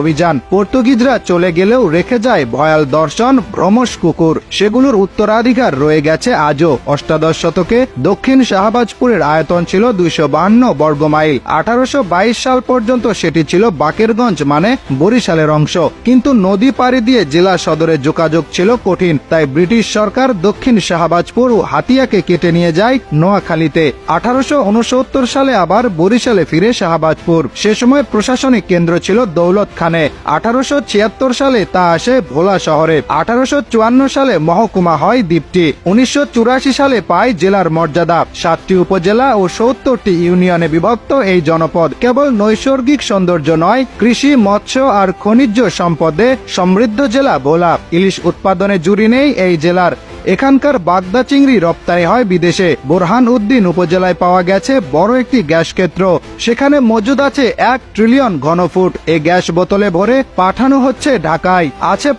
অভিযান। পর্তুগিজরা চলে গেলেও রেখে যায় ভয়াল দর্শন, ভ্রমশ কুকুর। সেগুলোর উত্তরাধিকার রয়ে গেছে আজও। অষ্টাদশ শতকে দক্ষিণ শাহবাজপুরের আয়তন ছিল দুইশো বাহান্ন বর্গমাইল আঠারোশো সাল পর্যন্ত সেটি ছিল বাকেরগঞ্জ মানে বরিশালের অংশ। কিন্তু নদী পাড়ি দিয়ে জেলা সদরে যোগাযোগ ছিল কঠিন। তাই ব্রিটিশ সরকার দক্ষিণ শাহবাজপুর ও হাতিয়াকে কেটে নিয়ে যায় নোয়াখালীতে। আঠারোশো উনসত্তর সালে আবার বরিশালে ফিরে শাহবাজপুর। সে সময় প্রশাসনিক কেন্দ্র ছিল দৌলত খানে আঠারোশো সালে তা আসে ভোলা শহরে। আঠারোশো সালে মহকুমা হয় দ্বীপটি। উনিশশো সালে পায় জেলার মর্যাদা। সাতটি উপজেলা ও সত্তরটি ইউনিয়নে বিভক্ত এই জনপদ। কেবল নৈসর্গিক সৌন্দর্য নয়, কৃষি, মৎস্য আর খনিজ সম্পদে সমৃদ্ধ জেলা ভোলা। ইলিশ উৎপাদনে জুড়ি নেই এই জেলার। এখানকার বাগদা চিংড়ি রপ্তানি হয় বিদেশে। বোরহান উদ্দিন উপজেলায় পাওয়া গেছে বড় একটি গ্যাস ক্ষেত্র। সেখানে মজুদ আছে এক ট্রিলিয়ন ঘনফুট। এ গ্যাস বোতলে ভরে পাঠানো হচ্ছে ঢাকায়। আছে